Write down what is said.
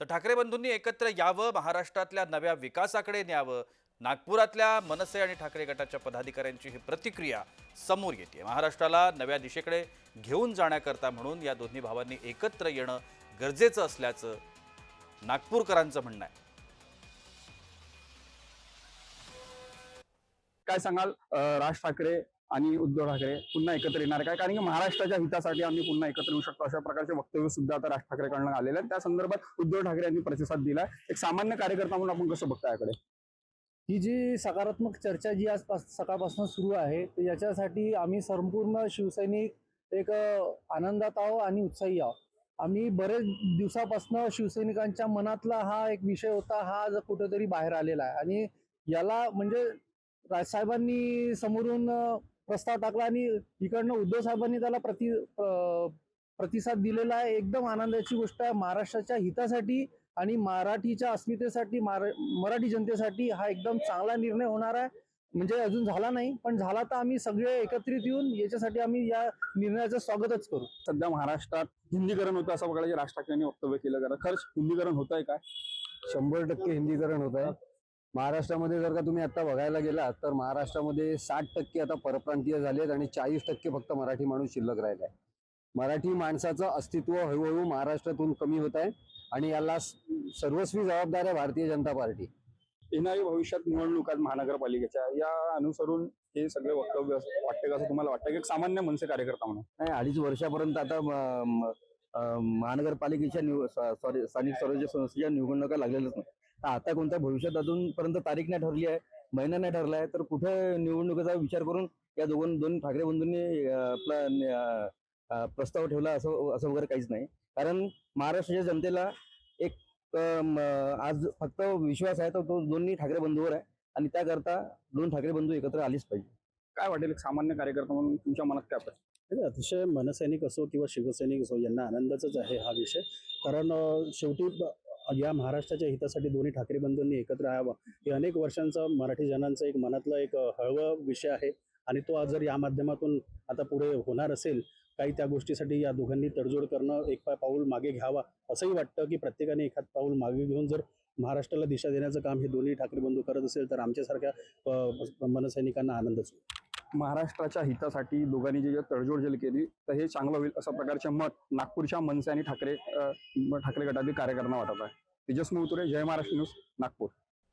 तर ठाकरे बंधूंनी एकत्र यावं महाराष्ट्रातल्या नव्या विकासाकडे न्यावं नागपुरातल्या मनसे आणि ठाकरे गटाच्या पदाधिकाऱ्यांची ही प्रतिक्रिया समोर येते महाराष्ट्राला नव्या दिशेकडे घेऊन जाण्याकरता म्हणून या दोन्ही भावांनी एकत्र येणं गरजेचं असल्याचं नागपूरकरांचं म्हणणं आहे. काय सांगाल? राज ठाकरे आणि उद्धव ठाकरे पुन्हा एकत्र येणार काय कारण की महाराष्ट्राच्या हितासाठी आम्ही पुन्हा एकत्र येऊ शकतो. अशा प्रकारचे वक्तव्य सुद्धा आता राज ठाकरेकडनं आलेले आहेत. त्या संदर्भात उद्धव ठाकरे यांनी प्रतिसाद दिलाय. एक सामान्य कार्यकर्ता म्हणून आपण कसं बघता याकडे? ही जी सकारात्मक चर्चा जी आज सकाळपासून सुरू आहे याच्यासाठी आम्ही संपूर्ण शिवसैनिक एक आनंदात आहो आणि उत्साही आहो आम्ही बरेच दिवसापासून शिवसैनिकांच्या मनातला हा एक विषय होता. हा आज कुठेतरी बाहेर आलेला आहे. आणि याला म्हणजे राजसाहेबांनी समोरून प्रस्ताव टाकला आणि इकडनं उद्धव साहेबांनी त्याला प्रति प्रतिसाद दिलेला आहे. एकदम आनंदाची गोष्ट आहे. महाराष्ट्राच्या हितासाठी आणि मराठीच्या अस्मितेसाठी मारा- मराठी जनतेसाठी हा एकदम चांगला निर्णय होणार आहे. म्हणजे अजून झाला नाही पण झाला तर आम्ही सगळे एकत्रित येऊन याच्यासाठी आम्ही या निर्णयाचं स्वागतच करू. सध्या महाराष्ट्रात हिंदीकरण होतं असं बघायला राज ठाकरे यांनी वक्तव्य केलं. कारण खरंच हिंदीकरण होत आहे काय? शंभर टक्के हिंदीकरण होत आहे महाराष्ट्रामध्ये जर का तुम्ही आता बघायला गेलात तर महाराष्ट्रामध्ये साठ टक्के आता परप्रांतीय झालेत आणि चाळीस टक्के फक्त मराठी माणूस शिल्लक राहिला आहे. मराठी माणसाचं अस्तित्व हळूहळू महाराष्ट्रातून कमी होत आहे आणि याला सर्वस्वी जबाबदार आहे भारतीय जनता पार्टी. येणारी भविष्यात निवडणूक आहेत महानगरपालिकेच्या या अनुसरून हे सगळे वक्तव्य वाटते का असं तुम्हाला वाटतं? की एक सामान्य मनसे कार्यकर्ता म्हणून. नाही अडीच वर्षापर्यंत आता महानगरपालिकेच्या निव सॉरी स्थानिक स्वराज्य संस्थेच्या निवडणुका लागलेल्याच नाही आता कोणत्या भविष्यात अजूनपर्यंत तारीख नाही ठरली आहे महिना नाही ठरला आहे तर कुठे निवडणुकीचा विचार करून या दोघं दोन ठाकरे बंधूंनी आपला प्रस्ताव ठेवला असं असं वगैरे काहीच नाही. कारण महाराष्ट्राच्या जनतेला एक आज फक्त विश्वास आहे तर तो दोन्ही ठाकरे बंधूवर आहे. आणि त्याकरता दोन ठाकरे बंधू एकत्र आलीच पाहिजे. काय वाटेल एक सामान्य कार्यकर्ता म्हणून तुमच्या मनात काय वाटतं? नाही, अतिशय मनसैनिक असो किंवा शिवसैनिक असो यांना आनंदाचाच आहे हा विषय. कारण शेवटी या महाराष्ट्राच्या हितासाठी दोन्ही ठाकरे बंधूंनी एकत्र यावं हे अनेक वर्षांचा मराठी जनांचा एक मनातला एक अ, विषय आहे आणि तो आज जर या माध्यमातून आता पुढे होणार असेल काही त्या गोष्टीसाठी या दोघांनी तडजोड करणं एक पाऊल मागे घ्यावा असंही वाटतं की प्रत्येकाने एखाद पाऊल मागे घेऊन जर महाराष्ट्राला दिशा देण्याचं काम हे दोन्ही ठाकरे बंधू करत असेल तर आमच्यासारख्या मनसैनिकांना आनंदच होईल. महाराष्ट्राच्या हितासाठी दोघांनी जे तडजोड जरी केली तर हे चांगलं होईल असं प्रकारचे मत नागपूरच्या मनसे आणि ठाकरे ठाकरे गटातील कार्यकर्त्यांना वाटत आहे. तेजस उतुरे जय महाराष्ट्र न्यूज नागपूर.